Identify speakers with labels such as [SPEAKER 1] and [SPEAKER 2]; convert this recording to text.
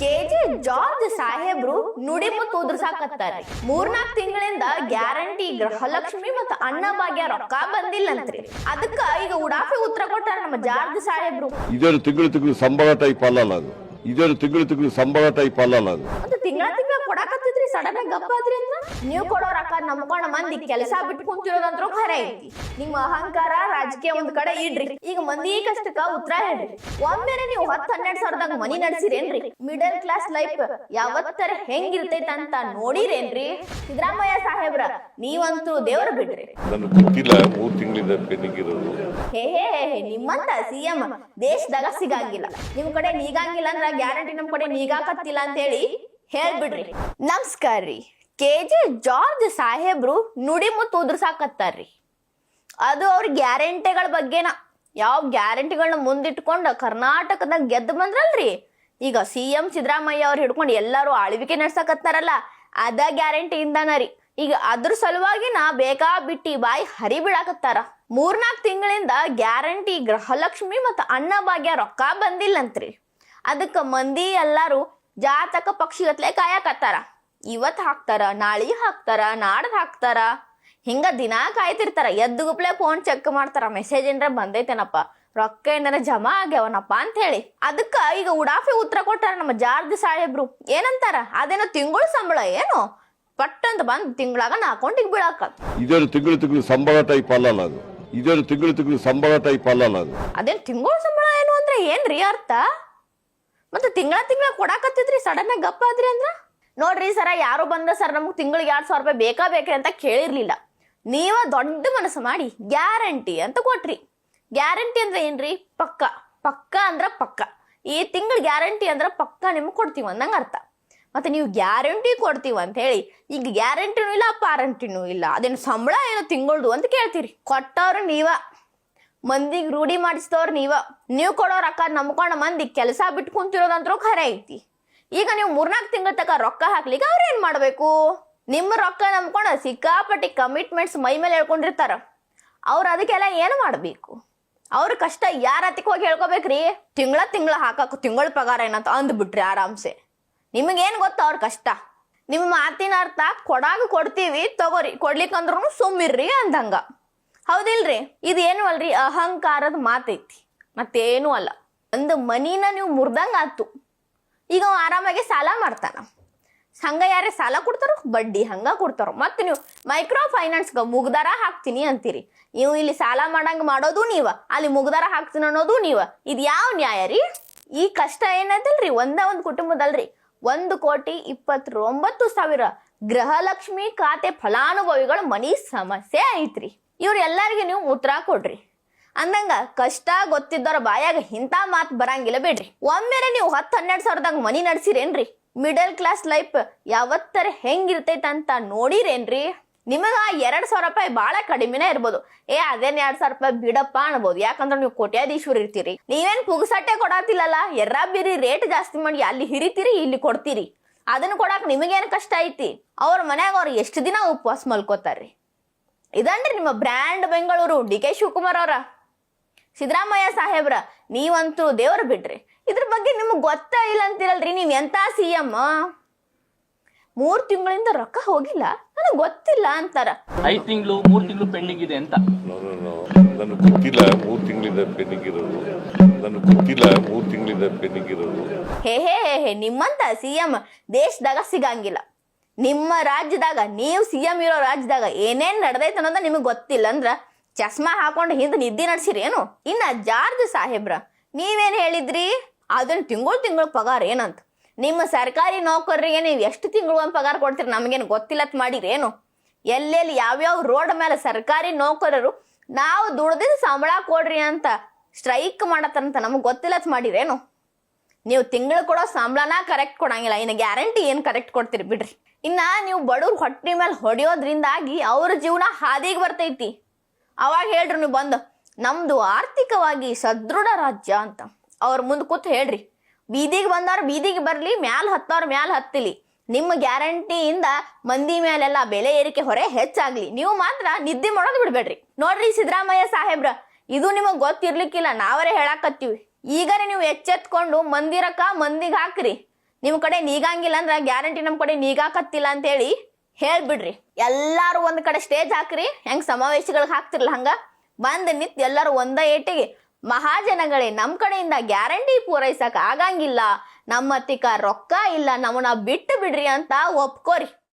[SPEAKER 1] KG George ಸಾಹೇಬ್ರು ನುಡಿ ಮತ್ತು ಉದ್ರಸಾಕತ್ತಾರ ಮೂರ್ನಾಲ್ಕು ತಿಂಗಳಿಂದ ಗ್ಯಾರಂಟಿ ಗೃಹಲಕ್ಷ್ಮಿ ಮತ್ತು ಅನ್ನಭಾಗ್ಯ ರೊಕ್ಕ ಬಂದಿಲ್ಲಂತ್ರಿ. ಅದಕ್ಕ ಈಗ ಉಡಾಫಿ ಉತ್ತರ ಕೊಟ್ಟಾರ ನಮ್ಮ ಜಾರ್ಜ್ ಸಾಹೇಬ್ರು.
[SPEAKER 2] ಇದೇನು ತಿಂಗಳು ತಿಂಗಳು ಸಂಬಳ ಟೈಪ್ ಅಲ್ಲಲ್ಲ ಅದು. ಇದೇನು ತಿಂಗಳು ತಿಂಗಳು ಸಂಬಳ ಟೈಪ್ ಅಲ್ಲಲ್ಲ ಅದು
[SPEAKER 1] ತಿಂಗಳ ತಿಂಗಳ ಕೊಡಾಕತ್ತಿದ್ರಿ? ಸಡನ್ ಆಗಿ ಗಪ್ಪ ಆದ್ರಿ ಅಂದ್ರ? ನೀವು ಕೊಡೋ ರೊಕ್ಕ ನಂಬ್ಕೊಂಡ ಮಂದಿ ಕೆಲಸ ಬಿಟ್ಟು ಕುಂತಿರೋದಂತ್ರು ಖರೆ ಐತಿ. ನಿಮ್ಮ ಅಹಂಕಾರ ರಾಜಕೀಯ ಒಂದ್ ಕಡೆ ಇಡ್ರಿ. ಈಗ ಮಂದಿ ಕಷ್ಟಕ್ಕ ಉತ್ತರ ಹೇಳ್ರಿ. ಒಮ್ಮೆನೆ ನೀವು ಹತ್ತು ಹನ್ನೆರಡು ಸಾವಿರದಾಗ ಮನಿ ನಡೆಸಿರೇನ್ರಿ? ಮಿಡಲ್ ಕ್ಲಾಸ್ ಲೈಫ್ ಯಾವತ್ತರ ಹೆಂಗಿರ್ತೈತ ಅಂತ ನೋಡಿರೇನ್ರಿ? ಸಿದ್ದರಾಮಯ್ಯ ಸಾಹೇಬ್ರ ನೀವಂತೂ ದೇವ್ರ ಬಿಡ್ರಿ.
[SPEAKER 2] ನನಗೆ ಗೊತ್ತಿಲ್ಲ ಮೂರು ತಿಂಗಳಿಂದ ಪೆಂಡಿಂಗ್ ಇರೋದು
[SPEAKER 1] ಹೇ ಹೇ ಹೇ ಹೇ, ನಿಮ್ಮಂತ ಸಿಎಂ ದೇಶದಾಗ ಸಿಗಂಗಿಲ್ಲ. ನಿಮ್ ಕಡೆ ನೀಗಂಗಿಲ್ಲ ಅಂದ್ರ ಗ್ಯಾರಂಟಿ ನಮ್ ಕಡೆ ನೀಗಾಕತ್ತಿಲ್ಲ ಅಂತ ಹೇಳಿ ಹೇಳ್ಬಿಡ್ರಿ. ನಮಸ್ಕಾರ ರೀ. ಕೆ ಜೆ ಜಾರ್ಜ್ ಸಾಹೇಬ್ರು ನುಡಿ ಮುತ್ತು ಉದುರ್ಸಾಕತ್ತಾರ್ರಿ. ಅದು ಅವ್ರ ಗ್ಯಾರಂಟಿಗಳ ಬಗ್ಗೆನ. ಯಾವ ಗ್ಯಾರಂಟಿಗಳನ್ನ ಮುಂದಿಟ್ಕೊಂಡು ಕರ್ನಾಟಕದಾಗ ಗೆದ್ದು ಬಂದ್ರಲ್ರಿ. ಈಗ ಸಿ ಎಂ ಸಿದ್ದರಾಮಯ್ಯ ಅವ್ರು ಹಿಡ್ಕೊಂಡು ಎಲ್ಲರೂ ಆಳ್ವಿಕೆ ನಡ್ಸಕತ್ತಾರಲ್ಲ, ಅದ ಗ್ಯಾರಂಟಿಯಿಂದನ ರೀ. ಈಗ ಅದ್ರ ಸಲುವಾಗಿ ನಾ ಬೇಕಾ ಬಿಟ್ಟಿ ಬಾಯಿ ಹರಿ ಬಿಡಾಕತ್ತಾರ ಮೂರ್ನಾಲ್ಕು ತಿಂಗಳಿಂದ ಗ್ಯಾರಂಟಿ ಗೃಹಲಕ್ಷ್ಮಿ ಮತ್ತು ಅನ್ನಭಾಗ್ಯ ರೊಕ್ಕ ಬಂದಿಲ್ಲಂತ್ರಿ. ಅದಕ್ಕೆ ಮಂದಿ ಎಲ್ಲರೂ ಜಾತಕ ಪಕ್ಷಿಗತ್ಲೆ ಕಾಯಕತ್ತಾರ ಇವತ್ ಹಾಕ್ತಾರ ನಾಳಿ ಹಾಕ್ತಾರ ನಾಡ್ದು ಹಾಕ್ತಾರ. ಹಿಂಗ ದಿನಾ ಕಾಯ್ತಿರ್ತಾರ. ಎದ್ದುಗುಪ್ಲೆ ಫೋನ್ ಚೆಕ್ ಮಾಡ್ತಾರ. ಮೆಸೇಜ್ ಏನರ ಬಂದೈತೇನಪ್ಪ? ರೊಕ್ಕ ಏನಾರ ಜಮಾ ಆಗ್ಯಾವನಪ್ಪ ಅಂತ ಹೇಳಿ ಅದಕ್ಕ ಈಗ ಉಡಾಫಿ ಉತ್ತರ ಕೊಟ್ಟಾರ ನಮ್ಮ ಜಾರ್ಜ್ ಸಾಹೇಬ್ರು. ಏನಂತಾರ? ಅದೇನೋ ತಿಂಗಳು ಸಂಬಳ ಏನು? ಪಟ್ಟಂತ ಬಂದ್ ತಿಂಗಳಾಗ ನಾ ಅಕೌಂಟಿಗೆ ಬೀಳಾಕ.
[SPEAKER 2] ಇದೇನು ತಿಂಗಳು ತಿಂಗಳು ಸಂಬಳ ಟೈಪ್ ಅಲ್ಲ ಅದು. ಇದೇನು ತಿಂಗಳು ತಿಂಗಳು ಸಂಬಳ ಟೈಪ್ ಅಲ್ಲಲ್ಲ ಅದು.
[SPEAKER 1] ಅದೇನು ತಿಂಗಳು ಸಂಬಳ ಏನು ಅಂದ್ರೆ ಏನ್ರಿ ಅರ್ಥ? ಮತ್ತೆ ತಿಂಗಳ ತಿಂಗಳ ಕೊಡಾಕತ್ತಿದ್ರಿ? ಸಡನ್ ಆಗಿ ಗಪ್ಪ ಆದ್ರಿ ಅಂದ್ರ? ನೋಡ್ರಿ ಸರ, ಯಾರು ಬಂದ ಸರ್ ನಮ್ಗೆ ತಿಂಗಳಿಗೆ ಎರಡ್ ಸಾವಿರ ರೂಪಾಯಿ ಬೇಕಾ ಬೇಕ್ರಿ ಅಂತ ಕೇಳಿರ್ಲಿಲ್ಲ. ನೀವ ದೊಡ್ಡ ಮನಸ್ಸು ಮಾಡಿ ಗ್ಯಾರಂಟಿ ಅಂತ ಕೊಟ್ರಿ. ಗ್ಯಾರಂಟಿ ಅಂದ್ರೆ ಏನ್ರಿ? ಪಕ್ಕ. ಪಕ್ಕ ಅಂದ್ರ ಪಕ್ಕ. ಈ ತಿಂಗಳ ಗ್ಯಾರಂಟಿ ಅಂದ್ರ ಪಕ್ಕ ನಿಮ್ಗೆ ಕೊಡ್ತೀವಿ ಅಂದಂಗ ಅರ್ಥ. ಮತ್ತೆ ನೀವು ಗ್ಯಾರಂಟಿ ಕೊಡ್ತೀವಿ ಅಂತ ಹೇಳಿ, ಈಗ ಗ್ಯಾರಂಟಿನೂ ಇಲ್ಲ ಪಾರಂಟಿನೂ ಇಲ್ಲ, ಅದೇನು ಸಂಬಳ ಏನೋ ತಿಂಗಳದು ಅಂತ ಕೇಳ್ತೀರಿ. ಕೊಟ್ಟವ್ರು ನೀವ. ಮಂದಿಗೆ ರೂಢಿ ಮಾಡಿಸ್ತವ್ರು ನೀವ. ನೀವು ಕೊಡೋ ರೊಕ್ಕ ನಂಬ್ಕೊಂಡ ಮಂದಿ ಕೆಲಸ ಬಿಟ್ಟು ಕುಂತಿರೋದಂತ್ರೂ ಖರೆ ಐತಿ. ಈಗ ನೀವು ಮೂರ್ನಾಲ್ಕು ತಿಂಗಳ ತಕ ರೊಕ್ಕ ಹಾಕ್ಲಿಕ್ಕೆ ಅವ್ರು ಏನ್ ಮಾಡ್ಬೇಕು? ನಿಮ್ಮ ರೊಕ್ಕ ನಂಬ್ಕೊಂಡು ಸಿಕ್ಕಾಪಟ್ಟಿ ಕಮಿಟ್ಮೆಂಟ್ಸ್ ಮೈ ಮೇಲೆ ಹೇಳ್ಕೊಂಡಿರ್ತಾರ ಅವ್ರು ಅದಕ್ಕೆಲ್ಲ ಏನು ಮಾಡಬೇಕು? ಅವ್ರ ಕಷ್ಟ ಯಾರ ಹತ್ತಿಕ್ ಹೋಗಿ ಹೇಳ್ಕೊಬೇಕ್ರಿ? ತಿಂಗಳ ತಿಂಗಳ ಹಾಕಕ್ಕೆ ತಿಂಗಳ ಪಗಾರ ಏನಂತ ಅಂದ್ಬಿಟ್ರಿ ಆರಾಮ್ಸೆ. ನಿಮಗೇನು ಗೊತ್ತ ಅವ್ರ ಕಷ್ಟ? ನಿಮ್ಮ ಮಾತಿನ ಅರ್ಥ ಕೊಡಾಗ ಕೊಡ್ತೀವಿ, ತಗೋರಿ. ಕೊಡ್ಲಿಕ್ಕಂದ್ರೂ ಸುಮ್ಮಿರ್ರಿ ಅಂದಂಗ. ಹೌದಿಲ್ರಿ? ಇದೇನು ಅಲ್ರಿ? ಅಹಂಕಾರದ ಮಾತೈತಿ. ಮತ್ತೇನು ಅಲ್ಲ. ಒಂದು ಮನಿನ ನೀವು ಮುರ್ದಂಗೆ ಆತು ಈಗ ಆರಾಮಾಗಿ ಸಾಲ ಮಾಡ್ತಾನ. ಹಂಗ ಯಾರೇ ಸಾಲ ಕೊಡ್ತಾರೋ, ಬಡ್ಡಿ ಹಂಗ ಕೊಡ್ತಾರೋ. ಮತ್ತೆ ನೀವು ಮೈಕ್ರೋ ಫೈನಾನ್ಸ್ಗೆ ಮುಗ್ದಾರ ಹಾಕ್ತೀನಿ ಅಂತೀರಿ. ನೀವು ಇಲ್ಲಿ ಸಾಲ ಮಾಡಂಗೆ ಮಾಡೋದು ನೀವ, ಅಲ್ಲಿ ಮುಗ್ದಾರ ಹಾಕ್ತೀನಿ ಅನ್ನೋದು ನೀವ. ಇದು ಯಾವ ನ್ಯಾಯ ರೀ? ಈ ಕಷ್ಟ ಏನದಲ್ರಿ? ಒಂದ ಒಂದು ಕುಟುಂಬದಲ್ರಿ. ಒಂದು ಕೋಟಿ ಇಪ್ಪತ್ತೊಂಬತ್ತು ಸಾವಿರ ಗೃಹಲಕ್ಷ್ಮಿ ಖಾತೆ ಫಲಾನುಭವಿಗಳ ಮನಿ ಸಮಸ್ಯೆ ಐತ್ರಿ. ಇವ್ರ ಎಲ್ಲರಿಗೆ ನೀವು ಉತ್ತರ ಕೊಡ್ರಿ. ಅಂದಂಗ ಕಷ್ಟ ಗೊತ್ತಿದ್ದವ್ರ ಬಾಯಾಗ ಇಂಥ ಮಾತು ಬರಂಗಿಲ್ಲ ಬಿಡ್ರಿ. ಒಮ್ಮೆರೆ ನೀವು ಹತ್ತು ಹನ್ನೆರಡು ಸಾವಿರದಾಗ ಮನಿ ನಡ್ಸಿರೇನ್ರಿ? ಮಿಡಲ್ ಕ್ಲಾಸ್ ಲೈಫ್ ಯಾವತ್ತರ ಹೆಂಗಿರ್ತೈತೆ ಅಂತ ನೋಡಿರೇನ್ರಿ? ನಿಮಗ ಎರಡ್ ಸಾವಿರ ರೂಪಾಯಿ ಬಹಳ ಕಡಿಮೆನೇ ಇರ್ಬೋದು. ಏ, ಅದೇನ್ ಎರಡ್ ಸಾವಿರ ರೂಪಾಯಿ ಬಿಡಪ್ಪ ಅನ್ಬೋದು. ಯಾಕಂದ್ರೆ ನೀವು ಕೋಟ್ಯಾಧೀಶ್ವರ ಇರ್ತೀರಿ. ನೀವೇನ್ ಪುಗ್ಸಟ್ಟೆ ಕೊಡಾತಿಲ್ಲಲ್ಲ? ಎರ್ರಾ ಬಿರಿ ರೇಟ್ ಜಾಸ್ತಿ ಮಾಡಿ ಅಲ್ಲಿ ಹಿರಿತೀರಿ, ಇಲ್ಲಿ ಕೊಡ್ತೀರಿ. ಅದನ್ನ ಕೊಡಾಕ್ ನಿಮಗೇನು ಕಷ್ಟ ಐತಿ? ಅವ್ರ ಮನ್ಯಾಗ ಅವ್ರು ಎಷ್ಟು ದಿನ ಉಪವಾಸ ಮಲ್ಕೋತಾರ್ರಿ? ಇದನ್ರಿ ನಿಮ್ಮ brand Bengaluru D K Shivakumar ಅವರ. ಸಿದ್ದರಾಮಯ್ಯ ಸಾಹೇಬ್ರ ನೀವಂತೂ ದೇವ್ರ ಬಿಡ್ರಿ. ಇದ್ರ ಬಗ್ಗೆ ನಿಮ್ಗೆ ಗೊತ್ತಾ ಇಲ್ಲ ಅಂತೀರಲ್ರಿ ನೀವ್ ಎಂತ ಸಿ ಎಂ? ಮೂರ್ ತಿಂಗಳಿಂದ ರೊಕ್ಕ ಹೋಗಿಲ್ಲ ನನಗೆ ಗೊತ್ತಿಲ್ಲ ಅಂತಾರ.
[SPEAKER 3] ಐದ್ ತಿಂಗಳು ಮೂರ್ ತಿಂಗಳು ಪೆಂಡಿಂಗ್ ಇದೆ ಅಂತ.
[SPEAKER 2] ನನಗೆ ಗೊತ್ತಿಲ್ಲ ಮೂರು ತಿಂಗಳಿಂದ ಪೆಂಡಿಂಗ್ ಇರೋದು. ನನಗೆ ಗೊತ್ತಿಲ್ಲ ಮೂರು ತಿಂಗಳಿಂದ ಪೆಂಡಿಂಗ್ ಇರೋದು.
[SPEAKER 1] ಹೇ ಹೇ ಹೇ ಹೇ ನಿಮ್ಮಂತ ಸಿ ಎಂ ದೇಶದಾಗ ಸಿಗಂಗಿಲ್ಲ. ನಿಮ್ಮ ರಾಜ್ಯದಾಗ, ನೀವು ಸಿ ಎಂ ಇರೋ ರಾಜ್ಯದಾಗ ಏನೇನು ನಡೆದೈತೆ ಅನ್ನೋದು ನಿಮಗೆ ಗೊತ್ತಿಲ್ಲ ಅಂದ್ರೆ ಚಸ್ಮಾ ಹಾಕೊಂಡು ಹಿಂದೆ ನಿದ್ದೆ ನಡ್ಸಿರಿ ಏನು? ಇನ್ನ ಜಾರ್ಜ್ ಸಾಹೇಬ್ರ, ನೀವೇನ್ ಹೇಳಿದ್ರಿ? ಅದನ್ನ ತಿಂಗಳು ತಿಂಗಳು ಪಗಾರ ಏನಂತ? ನಿಮ್ಮ ಸರ್ಕಾರಿ ನೌಕರರಿಗೆ ನೀವು ಎಷ್ಟು ತಿಂಗಳು ಒಂದು ಪಗಾರ ಕೊಡ್ತೀರಿ ನಮಗೇನು ಗೊತ್ತಿಲ್ಲತ್ ಮಾಡಿರಿ ಏನು? ಎಲ್ಲೆಲ್ಲಿ ಯಾವ್ಯಾವ ರೋಡ್ ಮೇಲೆ ಸರ್ಕಾರಿ ನೌಕರರು ನಾವು ದುಡ್ದಿದ್ದು ಸಂಬಳ ಕೊಡ್ರಿ ಅಂತ ಸ್ಟ್ರೈಕ್ ಮಾಡತ್ತಂತ ನಮಗೆ ಗೊತ್ತಿಲ್ಲತ್ ಮಾಡಿರೇನು ನೀವು ತಿಂಗಳು ಕೊಡೋ ಸಂಬಳನ ಕರೆಕ್ಟ್ ಕೊಡಂಗಿಲ್ಲ. ಇನ್ನು ಗ್ಯಾರಂಟಿ ಏನು ಕರೆಕ್ಟ್ ಕೊಡ್ತೀರಿ? ಬಿಡ್ರಿ. ಇನ್ನ ನೀವು ಬಡವ್ರ ಹೊಟ್ಟೆ ಮೇಲೆ ಹೊಡೆಯೋದ್ರಿಂದಾಗಿ ಅವ್ರ ಜೀವನ ಹಾದಿಗೆ ಬರ್ತೈತಿ. ಅವಾಗ ಹೇಳ್ರಿ ನೀವು ಬಂದು ನಮ್ಮದು ಆರ್ಥಿಕವಾಗಿ ಸದೃಢ ರಾಜ್ಯ ಅಂತ. ಅವ್ರ ಮುಂದೆ ಕೂತು ಹೇಳ್ರಿ. ಬೀದಿಗೆ ಬಂದವ್ರು ಬೀದಿಗೆ ಬರಲಿ, ಮ್ಯಾಲ ಹತ್ತೋರ್ ಮ್ಯಾಲ ಹತ್ತಿಲಿ. ನಿಮ್ಮ ಗ್ಯಾರಂಟಿಯಿಂದ ಮಂದಿ ಮೇಲೆಲ್ಲ ಬೆಲೆ ಏರಿಕೆ ಹೊರೆ ಹೆಚ್ಚಾಗ್ಲಿ. ನೀವು ಮಾತ್ರ ನಿದ್ದೆ ಮಾಡೋದು ಬಿಡಬೇಡ್ರಿ. ನೋಡ್ರಿ ಸಿದ್ದರಾಮಯ್ಯ ಸಾಹೇಬ್ರ, ಇದು ನಿಮಗೆ ಗೊತ್ತಿರ್ಲಿಕ್ಕಿಲ್ಲ. ನಾವರೇ ಹೇಳಾಕತ್ತೀವಿ. ಈಗರೆ ನೀವು ಎಚ್ಚೆತ್ಕೊಂಡು ಮಂದಿರಕ್ಕ ಮಂದಿಗೆ ಹಾಕ್ರಿ. ನಿಮ್ಮ ಕಡೆ ನೀಗಂಗಿಲ್ಲ ಅಂದ್ರೆ ಗ್ಯಾರಂಟಿ ನಮ್ಮ ಕಡೆ ನೀಗಾಕತ್ತಿಲ್ಲ ಅಂತೇಳಿ ಹೇಳ್ಬಿಡ್ರಿ. ಎಲ್ಲಾರು ಒಂದ್ ಕಡೆ ಸ್ಟೇಜ್ ಹಾಕ್ರಿ, ಹೆಂಗ್ ಸಮಾವೇಶಗಳಿಗೆ ಹಾಕ್ತಿರ್ಲ ಹಂಗ? ಬಂದ್ ನಿಂತ್ ಎಲ್ಲಾರು ಒಂದ ಏಟಿಗೆ. ಮಹಾಜನಗಳೇ ನಮ್ಮ ಕಡೆಯಿಂದ ಗ್ಯಾರಂಟಿ ಪೂರೈಸಕ್ ಆಗಂಗಿಲ್ಲ. ನಮ್ಮ ಹತ್ತಿಕ ರೊಕ್ಕ ಇಲ್ಲ, ನಮ್ಮನ್ನ ಬಿಟ್ಟು ಬಿಡ್ರಿ ಅಂತ ಒಪ್ಕೋರಿ.